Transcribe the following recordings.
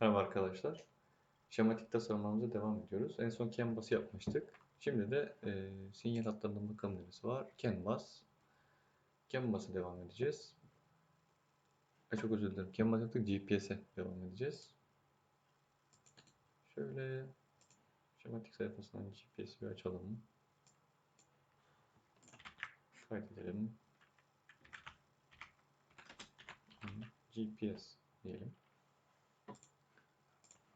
Merhaba arkadaşlar. Şematik tasarımlarımıza devam ediyoruz. En son Canvas'ı yapmıştık. Şimdi de e, sinyal hatlarının bakalım neresi var. Canvas. Canvas'a devam edeceğiz. Ay çok özür dilerim. Canvas yaptık. GPS'e devam edeceğiz. Şöyle şematik sayfasından GPS'i bir açalım. Kaydedelim. GPS diyelim.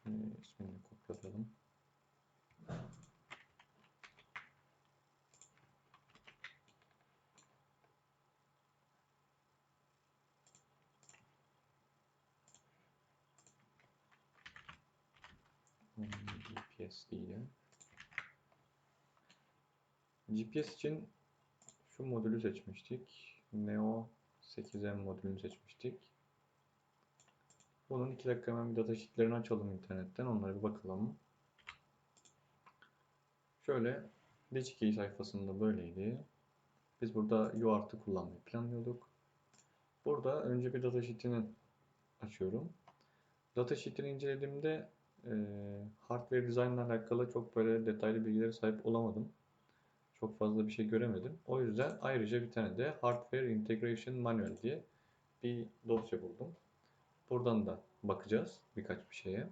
Ee, ismini kopyalayalım. Hmm, GPS diyelim. GPS için şu modülü seçmiştik. Neo 8M modülünü seçmiştik. Bunun 2 dakika hemen bir datasheetlerini açalım internetten. Onlara bir bakalım. Şöyle Digikey sayfasında böyleydi. Biz burada UART'ı kullanmayı planlıyorduk. Burada önce bir datasheet'ini açıyorum. Datasheet'ini incelediğimde e, hardware design ile alakalı çok böyle detaylı bilgilere sahip olamadım. Çok fazla bir şey göremedim. O yüzden ayrıca bir tane de Hardware Integration Manual diye bir dosya buldum. Buradan da bakacağız birkaç bir şeye.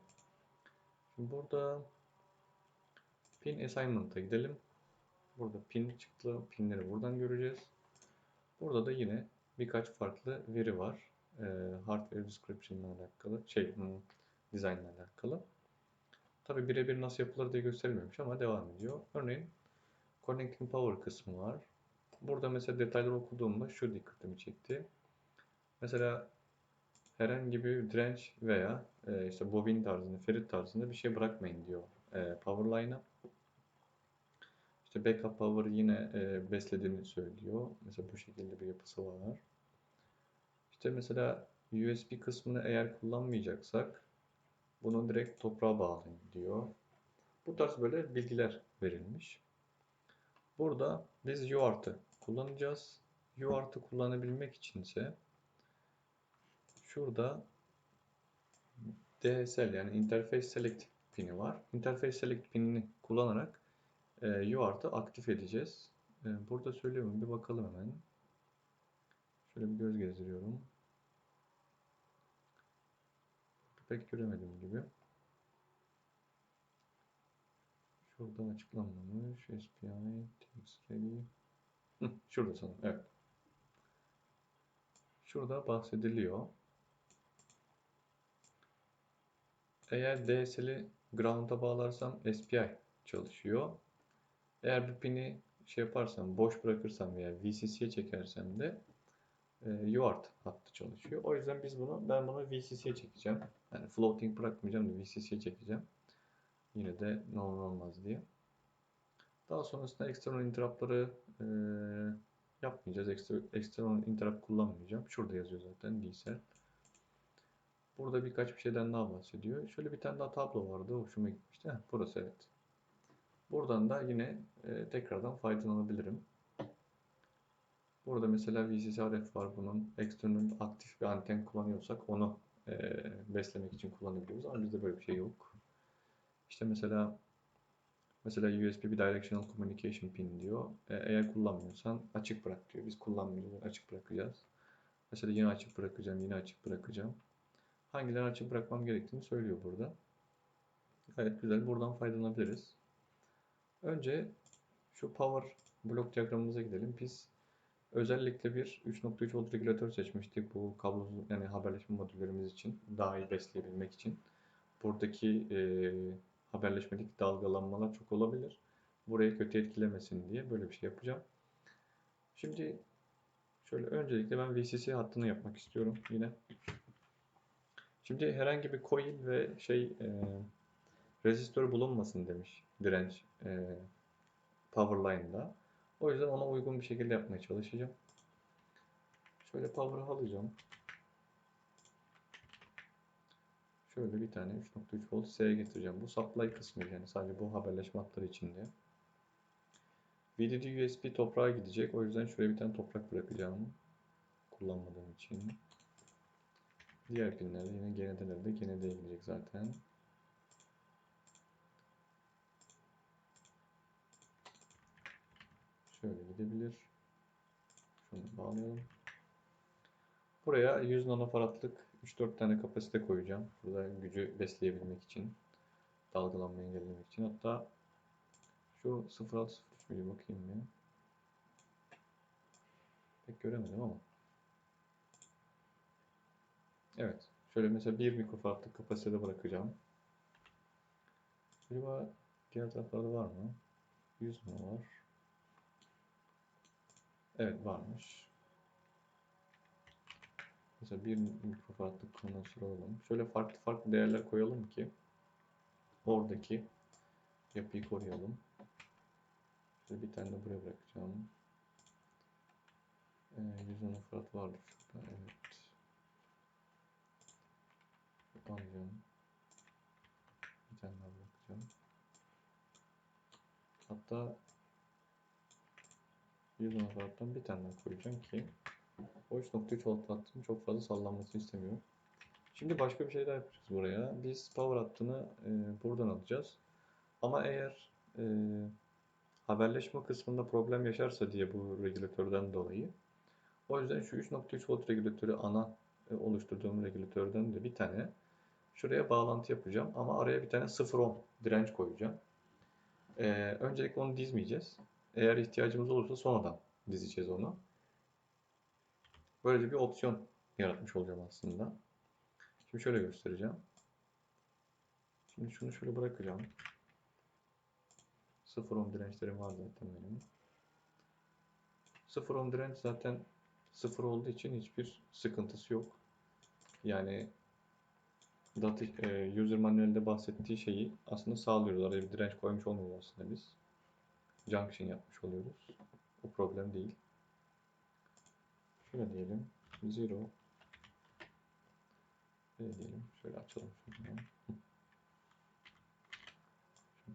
Şimdi burada pin assignment'a gidelim. Burada pin çıktı. Pinleri buradan göreceğiz. Burada da yine birkaç farklı veri var. Ee, hardware description ile alakalı, şey, hmm, design ile alakalı. Tabi birebir nasıl yapılır diye gösterilmemiş ama devam ediyor. Örneğin connecting power kısmı var. Burada mesela detayları okuduğumda şu dikkatimi çekti. Mesela herhangi bir direnç veya e, işte bobin tarzında, ferit tarzında bir şey bırakmayın diyor e, power line'a. İşte backup power yine e, beslediğini söylüyor. Mesela bu şekilde bir yapısı var. İşte mesela USB kısmını eğer kullanmayacaksak bunu direkt toprağa bağlayın diyor. Bu tarz böyle bilgiler verilmiş. Burada biz UART'ı kullanacağız. UART'ı kullanabilmek için ise şurada DSL yani Interface Select pini var. Interface Select pinini kullanarak e, UART'ı aktif edeceğiz. E, burada söylüyorum bir bakalım hemen. Şöyle bir göz gezdiriyorum. Pek göremedim gibi. Şuradan açıklanmamış. SPI, TX ready. Şurada sanırım. Evet. Şurada bahsediliyor. Eğer DSL'i ground'a bağlarsam SPI çalışıyor. Eğer bir pini şey yaparsam, boş bırakırsam veya VCC'ye çekersem de e, UART hattı çalışıyor. O yüzden biz bunu, ben bunu VCC'ye çekeceğim. Yani floating bırakmayacağım da VCC'ye çekeceğim. Yine de ne olur olmaz diye. Daha sonrasında external interrupt'ları e, yapmayacağız. External interrupt kullanmayacağım. Şurada yazıyor zaten DSL. Burada birkaç bir şeyden daha bahsediyor. Şöyle bir tane daha tablo vardı. Hoşuma gitmişti. Heh, burası evet. Buradan da yine e, tekrardan faydalanabilirim. Burada mesela VCCRF var bunun. External aktif bir anten kullanıyorsak onu e, beslemek için kullanabiliyoruz. Ama bizde böyle bir şey yok. İşte mesela mesela USB bir directional communication pin diyor. E, eğer kullanmıyorsan açık bırak diyor. Biz kullanmıyoruz. Açık bırakacağız. Mesela yine açık bırakacağım. Yine açık bırakacağım. Hangilerini açık bırakmam gerektiğini söylüyor burada. Gayet güzel. Buradan faydalanabiliriz. Önce şu power blok diyagramımıza gidelim. Biz özellikle bir 3.3 volt regülatör seçmiştik bu kablosuz yani haberleşme modüllerimiz için daha iyi besleyebilmek için. Buradaki e, haberleşmedeki dalgalanmalar çok olabilir. Burayı kötü etkilemesin diye böyle bir şey yapacağım. Şimdi şöyle öncelikle ben VCC hattını yapmak istiyorum yine. Şimdi herhangi bir coil ve şey e, rezistör bulunmasın demiş direnç e, power line'da. O yüzden ona uygun bir şekilde yapmaya çalışacağım. Şöyle power'ı alacağım. Şöyle bir tane 3.3 volt S'ye getireceğim. Bu supply kısmı yani sadece bu haberleşme hatları içinde. VDD USB toprağa gidecek. O yüzden şöyle bir tane toprak bırakacağım. Kullanmadığım için. Diğer pinlerde yine GND'lerde de GND'ye gidecek zaten. Şöyle gidebilir. Şunu bağlayalım. Buraya 100 nanofaradlık 3-4 tane kapasite koyacağım. Burada gücü besleyebilmek için. Dalgalanmayı engellemek için. Hatta şu 0603 bir bakayım ya. Pek göremedim ama. Evet. Şöyle mesela 1 mikrofaradlık kapasitede bırakacağım. Acaba diğer taraflarda var mı? 100 mu var? Evet varmış. Mesela 1 mikrofaradlık kondansör alalım. Şöyle farklı farklı değerler koyalım ki oradaki yapıyı koruyalım. Şöyle bir tane de buraya bırakacağım. Ee, 100 nanofarad vardır. Evet. Alacağım. Bir tane daha bırakacağım. Hatta 100 nanofaraddan bir tane daha koyacağım ki 3.3 volt hattının çok fazla sallanmasını istemiyorum. Şimdi başka bir şey daha yapacağız buraya. Biz power hattını e, buradan alacağız. Ama eğer e, haberleşme kısmında problem yaşarsa diye bu regülatörden dolayı o yüzden şu 3.3 volt regülatörü ana e, oluşturduğum regülatörden de bir tane şuraya bağlantı yapacağım. Ama araya bir tane 0.10 direnç koyacağım. E, öncelikle onu dizmeyeceğiz. Eğer ihtiyacımız olursa sonradan dizeceğiz onu. Böylece bir opsiyon yaratmış olacağım aslında. Şimdi şöyle göstereceğim. Şimdi şunu şöyle bırakacağım. 0 ohm dirençlerim var zaten benim. 0 ohm direnç zaten 0 olduğu için hiçbir sıkıntısı yok. Yani data, e, user manuelde bahsettiği şeyi aslında sağlıyoruz. Araya bir direnç koymuş olmuyoruz aslında biz. Junction yapmış oluyoruz. O problem değil. Şöyle diyelim. Zero. Şöyle diyelim. Şöyle açalım şunu.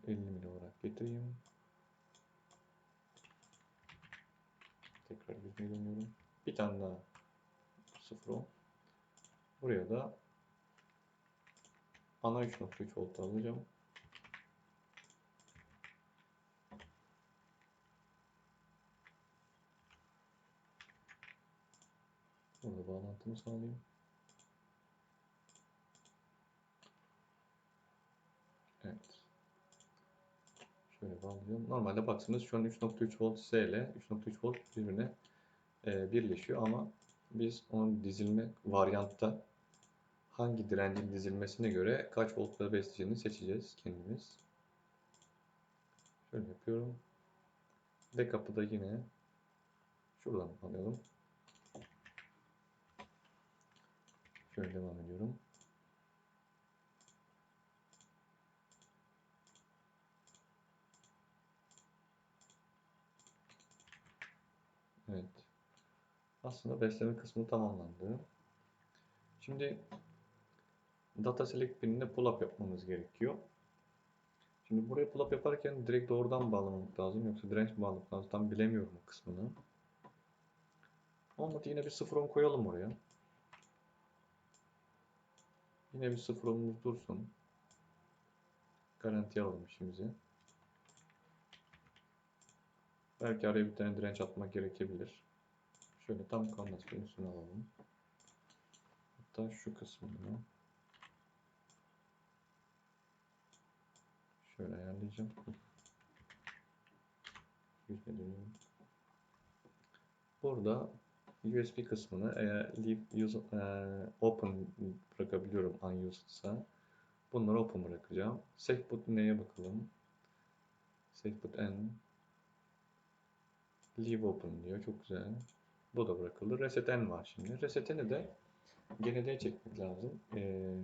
50 mili olarak getireyim. Tekrar 100 mili dönüyorum. Bir tane daha 0 10. Buraya da ana 3.3 volt alacağım. Burada bağlantımı sağlayayım. Evet. Şöyle bağlayalım. Normalde baksanız şu an 3.3 volt S ile 3.3 volt birbirine e, birleşiyor ama biz onun dizilme varyantta hangi direncin dizilmesine göre kaç voltla besleyeceğini seçeceğiz kendimiz. Şöyle yapıyorum. Backup'ı da yine şuradan alalım. Şöyle devam ediyorum. Evet. Aslında besleme kısmı tamamlandı. Şimdi data select pinine pull up yapmamız gerekiyor. Şimdi buraya pull up yaparken direkt doğrudan bağlamak lazım yoksa direnç bağlamak lazım tam bilemiyorum o kısmını. Olmadı yine bir 0 koyalım oraya. Yine bir 0 ohmumuz dursun. Garanti alalım işimizi. Belki araya bir tane direnç atmak gerekebilir. Şöyle tam kanlasının üstüne alalım. Hatta şu kısmını şöyle ayarlayacağım. Yüzme dönüyorum. Burada USB kısmını eğer leave use, e, open bırakabiliyorum unused'sa bunları open bırakacağım. Safe boot neye bakalım. Safe boot n leave open diyor. Çok güzel. Bu da bırakıldı. Reset n var şimdi. Reset n'i de GND'ye çekmek lazım. Ee,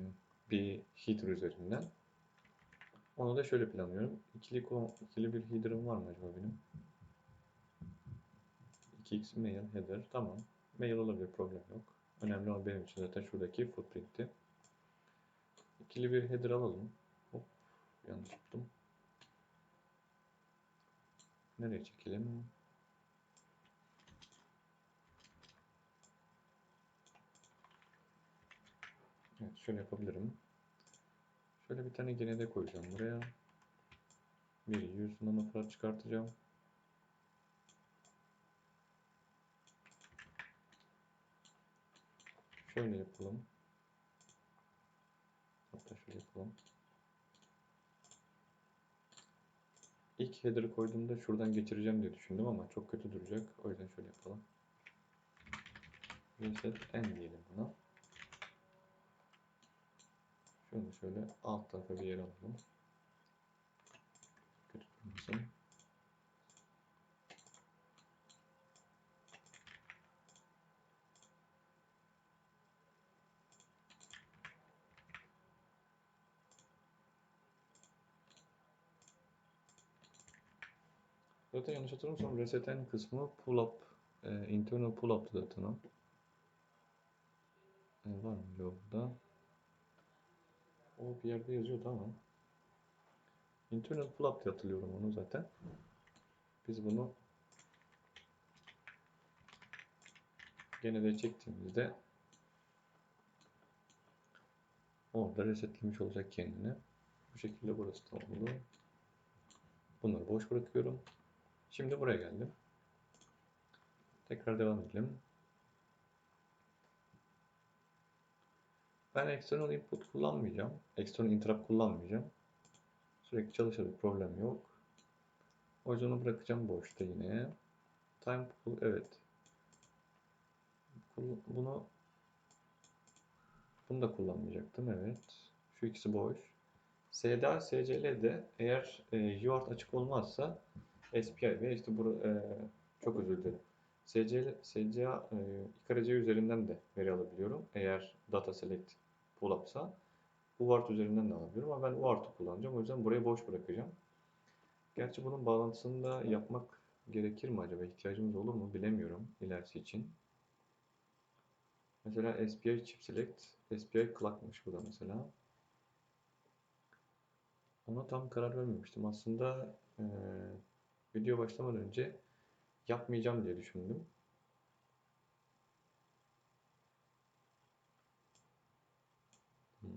bir header üzerinden. Onu da şöyle planlıyorum. İkili, ikili bir header'ım var mı acaba benim? 2x mail header. Tamam. Mail olabilir. Problem yok. Önemli olan benim için zaten şuradaki footprint'i. İkili bir header alalım. Hop. Yanlış yaptım. Nereye çekelim? şöyle yapabilirim. Şöyle bir tane gene de koyacağım buraya. Bir 100 nanofarad çıkartacağım. Şöyle yapalım. Hatta şöyle yapalım. İlk header'ı koyduğumda şuradan geçireceğim diye düşündüm ama çok kötü duracak. O yüzden şöyle yapalım. Reset n diyelim buna. Şunu şöyle alt tarafa bir yere alalım. Durmasın. Zaten yanlış hatırlamıyorsam reseten kısmı pull up, e, internal pull up zaten o. E, var mı burada? O bir yerde yazıyordu ama. Internal up diye hatırlıyorum onu zaten. Biz bunu gene de çektiğimizde orada resetlemiş olacak kendini. Bu şekilde burası da oldu. Bunları boş bırakıyorum. Şimdi buraya geldim. Tekrar devam edelim. Ben external input kullanmayacağım. External interrupt kullanmayacağım. Sürekli çalışır bir problem yok. O yüzden onu bırakacağım boşta yine. Time pull evet. Bunu bunu da kullanmayacaktım evet. Şu ikisi boş. SDA, SCL'de eğer e, UART açık olmazsa SPI ve işte bu e, çok özür dilerim. SC, SCA e, İKRC üzerinden de veri alabiliyorum. Eğer data select pull up'sa UART üzerinden de alabiliyorum ama ben UART'ı kullanacağım. O yüzden burayı boş bırakacağım. Gerçi bunun bağlantısını da yapmak gerekir mi acaba? İhtiyacımız olur mu bilemiyorum ilerisi için. Mesela SPI chip select, SPI clock'mış bu da mesela. Ona tam karar vermemiştim. Aslında e, video başlamadan önce yapmayacağım diye düşündüm. Hmm.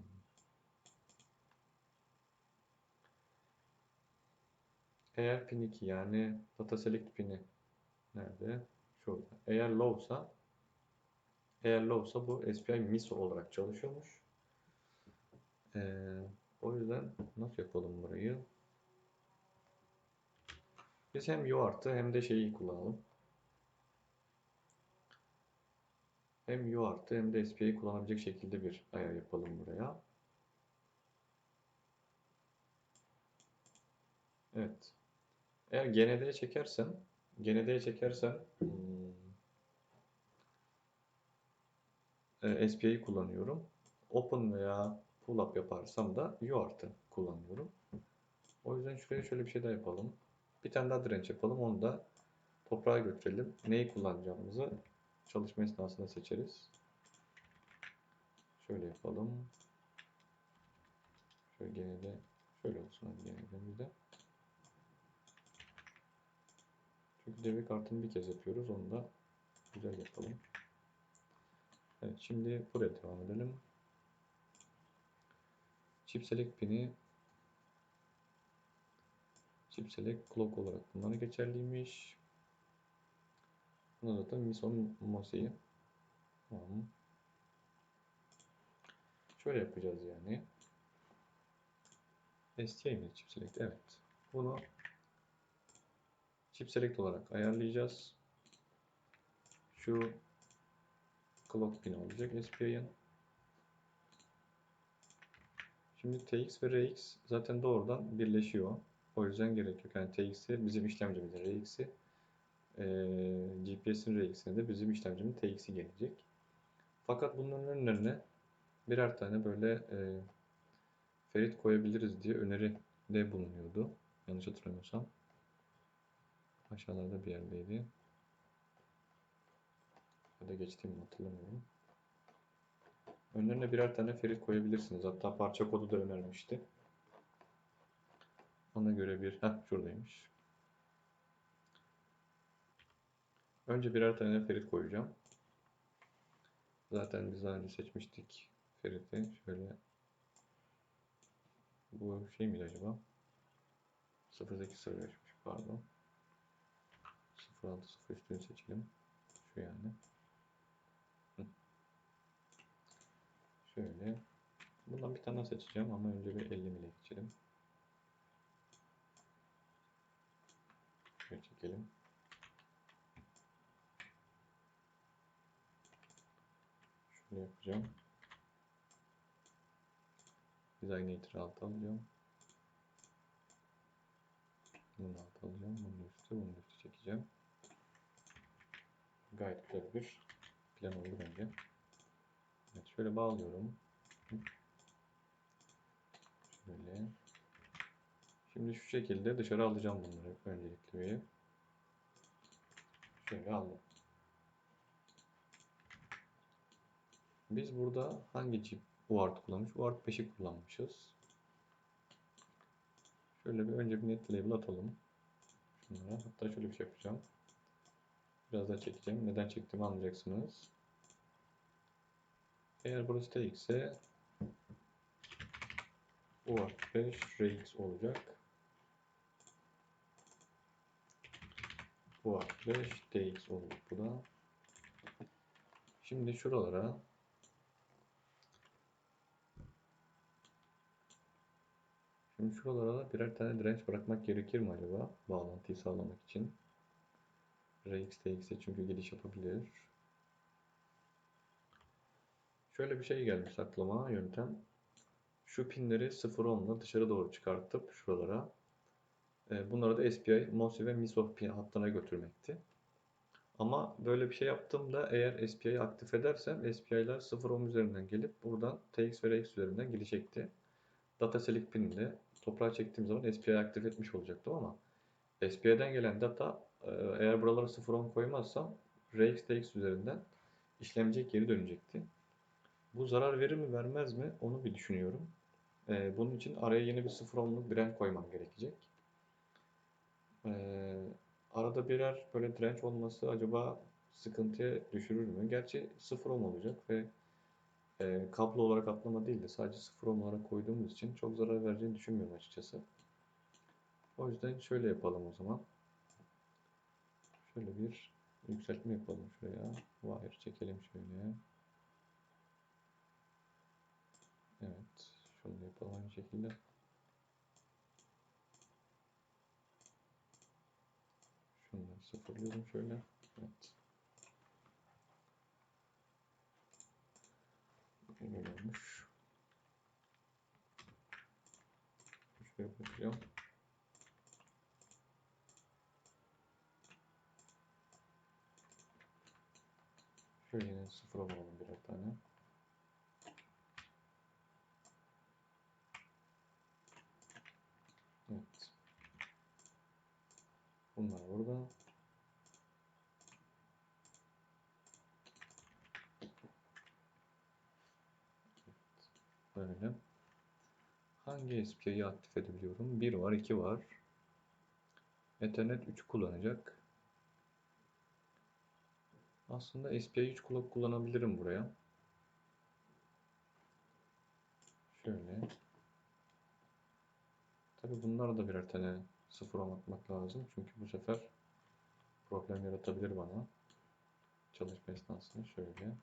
Eğer pin 2 yani data select pini nerede? Şurada. Eğer low'sa eğer low'sa bu SPI MISO olarak çalışıyormuş. Ee, o yüzden nasıl yapalım burayı? Biz hem UART'ı hem de şeyi kullanalım. Hem UART'ı hem de SPI'yi kullanabilecek şekilde bir ayar yapalım buraya. Evet. Eğer GND'ye çekersen GND'ye çekersen hmm, e, SPI'yi kullanıyorum. Open veya pull up yaparsam da UART'ı kullanıyorum. O yüzden şuraya şöyle bir şey daha yapalım. Bir tane daha direnç yapalım. Onu da toprağa götürelim. Neyi kullanacağımızı çalışma esnasında seçeriz. Şöyle yapalım. Şöyle gene de şöyle olsun hadi gene de bir de. Çünkü devre kartını bir kez yapıyoruz. Onu da güzel yapalım. Evet şimdi buraya devam edelim. Chip select pini Chip select clock olarak bunlara geçerliymiş. Buna zaten Mison Mose'yi. Tamam. Şöyle yapacağız yani. STI mi chip select? Evet. Bunu chip select olarak ayarlayacağız. Şu clock pin olacak SPI'nin. Şimdi TX ve RX zaten doğrudan birleşiyor. O yüzden gerek yok. Yani TX'i bizim işlemcimizin RX'i e, GPS'in RX'ine de bizim işlemcimizin TX'i gelecek. Fakat bunların önlerine birer tane böyle e, ferit koyabiliriz diye öneri de bulunuyordu. Yanlış hatırlamıyorsam. Aşağılarda bir yerdeydi. Ya da geçtiğimi hatırlamıyorum. Önlerine birer tane ferit koyabilirsiniz. Hatta parça kodu da önermişti. Ona göre bir... Heh şuradaymış. Önce birer tane ferit koyacağım. Zaten biz daha önce seçmiştik şeridi şöyle bu şey miydi acaba? 0805'miş pardon. 06 üstünü seçelim. Şu yani. Şöyle. Bundan bir tane seçeceğim ama önce bir 50 mile geçelim. Şöyle çekelim. Şöyle yapacağım. Designator altı alacağım. Bunu altı alacağım. Bunun üstü, bunun üstü çekeceğim. Gayet güzel bir plan oldu bence. Evet, şöyle bağlıyorum. Şöyle. Şimdi şu şekilde dışarı alacağım bunları öncelikli bir. Şöyle aldım. Biz burada hangi chip UART kullanmış? UART 5'i kullanmışız. Şöyle bir önce bir net label atalım. Şunlara. Hatta şöyle bir şey yapacağım. Biraz daha çekeceğim. Neden çektiğimi anlayacaksınız. Eğer burası TX ise UART 5 RX olacak. UART 5 TX olacak bu da. Şimdi şuralara Şimdi şuralara birer tane direnç bırakmak gerekir mi acaba? Bağlantıyı sağlamak için. RX, TX'e çünkü giriş yapabilir. Şöyle bir şey gelmiş aklıma yöntem. Şu pinleri 0-10'la dışarı doğru çıkartıp şuralara bunları da SPI, MOSI ve MISO pin hattına götürmekti. Ama böyle bir şey yaptığımda eğer SPI'yi aktif edersem SPI'ler 0-10 üzerinden gelip buradan TX ve RX üzerinden gidecekti. Data select pininde toprağa çektiğim zaman SPI'yi aktif etmiş olacaktım ama SPI'den gelen data e, eğer buralara 0-10 koymazsam RX TX üzerinden işlemciye geri dönecekti. Bu zarar verir mi vermez mi onu bir düşünüyorum. Ee, bunun için araya yeni bir 0-10'luk direnç koymam gerekecek. Ee, arada birer böyle direnç olması acaba sıkıntıya düşürür mü? Gerçi 0-10 olacak ve e, kablo olarak atlama değil de sadece 0-10 olarak koyduğumuz için çok zarar vereceğini düşünmüyorum açıkçası. O yüzden şöyle yapalım o zaman. Şöyle bir yükseltme yapalım şuraya. Wire çekelim şöyle. Evet. Şunu yapalım aynı şekilde. Şunları sıfırlıyorum şöyle. Evet. Böyle olmuş. Şuraya bakacağım. Şöyle yine sıfıra bulalım birer tane. Evet. Bunlar burada. Evet. Böyle. SPI'yi aktif edebiliyorum? 1 var, 2 var. Ethernet 3 kullanacak. Aslında SPI 3 kullanabilirim buraya. Şöyle. Tabi bunlar da birer tane sıfır atmak lazım. Çünkü bu sefer problem yaratabilir bana. Çalışma esnasında şöyle.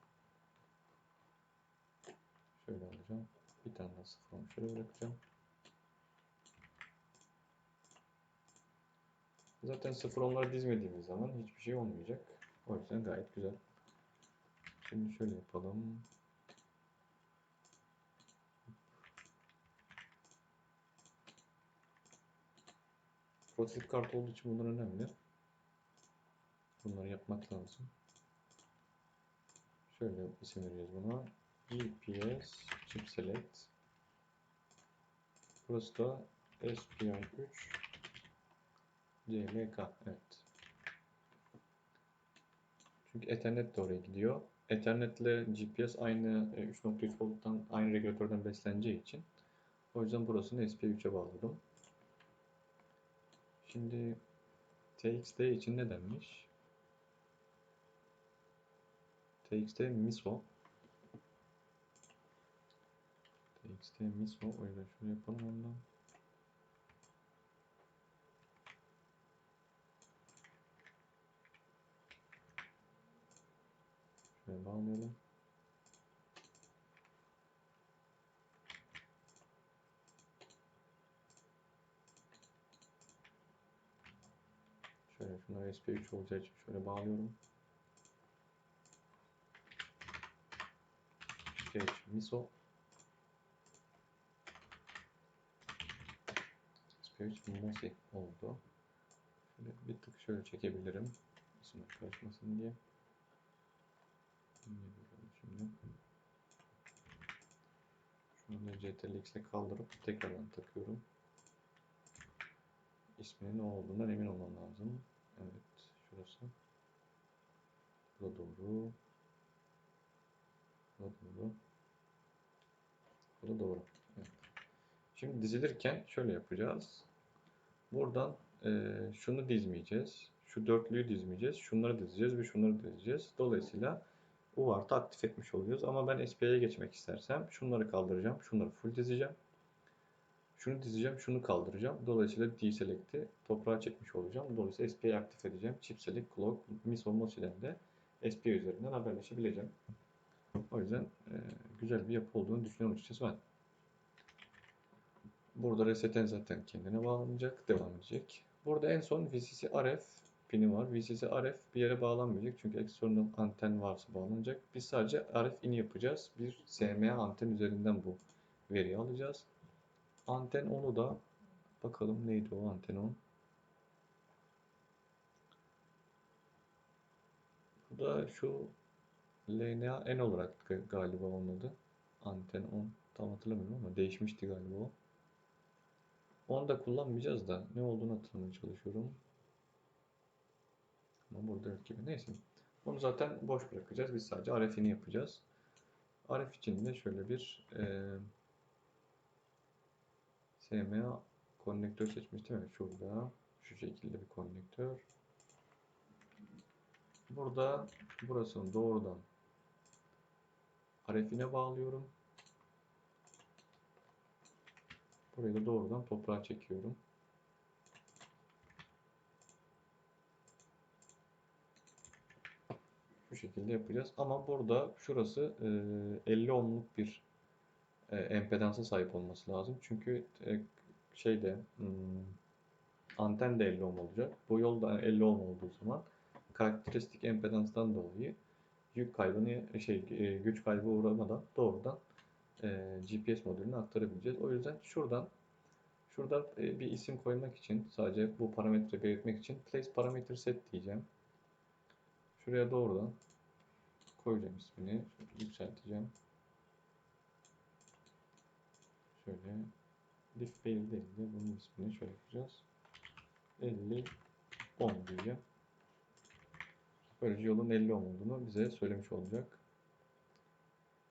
Şöyle alacağım. Bir tane daha sıfır şöyle bırakacağım. Zaten sıfır onları dizmediğimiz zaman hiçbir şey olmayacak. O yüzden gayet güzel. Şimdi şöyle yapalım. Prototip kart olduğu için bunlar önemli. Bunları yapmak lazım. Şöyle isim vereceğiz buna. GPS Chip Select. Burası da SPI 3 CMK. Evet. Çünkü Ethernet de oraya gidiyor. Ethernet ile GPS aynı 3.3 e, volttan aynı regülatörden besleneceği için o yüzden burasını SP3'e bağladım. Şimdi TXT için ne denmiş? TXT MISO TXT miso o yüzden şöyle yapalım ondan. Şöyle bağlayalım. Şöyle şunları SP3 olacağı için şöyle bağlıyorum. Geç miso. SP3 mosi oldu. Şöyle bir tık şöyle çekebilirim. İsimler karışmasın diye. Şimdi. Şunu da kaldırıp tekrardan takıyorum. İsminin ne olduğundan emin olmam lazım. Evet, şurası. Bu da doğru. Bu da doğru. Bu da doğru. Evet. Şimdi dizilirken şöyle yapacağız. Buradan e, şunu dizmeyeceğiz. Şu dörtlüyü dizmeyeceğiz. Şunları dizeceğiz ve şunları dizeceğiz. Dolayısıyla UART'ı aktif etmiş oluyoruz. Ama ben SPI'ye geçmek istersem şunları kaldıracağım. Şunları full dizeceğim. Şunu dizeceğim, şunu kaldıracağım. Dolayısıyla deselect'i toprağa çekmiş olacağım. Dolayısıyla SPI'yi aktif edeceğim. Chip select, clock, miso, mosi'den de SPI üzerinden haberleşebileceğim. O yüzden e, güzel bir yapı olduğunu düşünüyorum açıkçası ben. Burada reseten zaten kendine bağlanacak, devam edecek. Burada en son VCC RF pini var. VCC RF bir yere bağlanmayacak çünkü external anten varsa bağlanacak. Biz sadece RF ini yapacağız. Bir SMA anten üzerinden bu veriyi alacağız. Anten 10'u da bakalım neydi o anten 10? Bu da şu LNA N olarak galiba olmadı. Anten 10 tam hatırlamıyorum ama değişmişti galiba o. Onu da kullanmayacağız da ne olduğunu hatırlamaya çalışıyorum. Ama burada gibi. Neyse. Onu zaten boş bırakacağız. Biz sadece RF'ini yapacağız. RF için de şöyle bir e, SMA konnektör seçmiştim. Evet şurada. Şu şekilde bir konnektör. Burada burasını doğrudan RF'ine bağlıyorum. Burayı da doğrudan toprağa çekiyorum. Şekilde yapacağız. Ama burada şurası 50 ohmluk bir empedansa sahip olması lazım. Çünkü şeyde hmm, anten de 50 ohm olacak. Bu yol da 50 ohm olduğu zaman karakteristik empedanstan dolayı yük kaybını şey güç kaybı uğramadan doğrudan GPS modelini aktarabileceğiz. O yüzden şuradan şurada bir isim koymak için sadece bu parametre belirtmek için place parameter set diyeceğim. Şuraya doğrudan koyacağım ismini. Şöyle yükselteceğim. Şöyle diff değil de bunun ismini şöyle yapacağız. 50 10 diyeceğim. Böylece yolun 50 ohm olduğunu bize söylemiş olacak.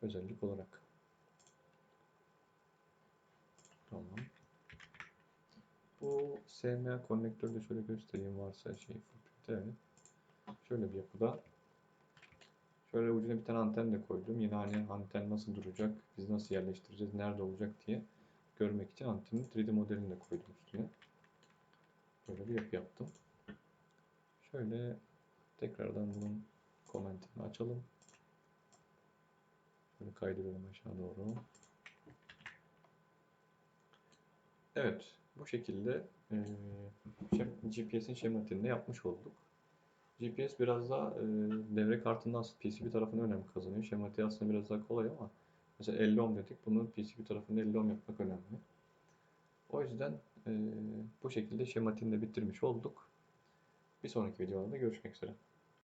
Özellik olarak. Tamam. Bu SMA konnektörü de şöyle göstereyim varsa şey evet. Şöyle bir yapıda. Şöyle ucuna bir tane anten de koydum. Yine hani anten nasıl duracak, biz nasıl yerleştireceğiz, nerede olacak diye görmek için antenin 3D modelini de koydum üstüne. Böyle bir yapı yaptım. Şöyle tekrardan bunun komentini açalım. Şöyle kaydıralım aşağı doğru. Evet, bu şekilde e, GPS'in şematini yapmış olduk. GPS biraz daha e, devre kartından PCB tarafına önem kazanıyor. Şematiği aslında biraz daha kolay ama mesela 50 ohm dedik. Bunu PCB tarafında 50 ohm yapmak önemli. O yüzden e, bu şekilde şematini de bitirmiş olduk. Bir sonraki videolarda görüşmek üzere.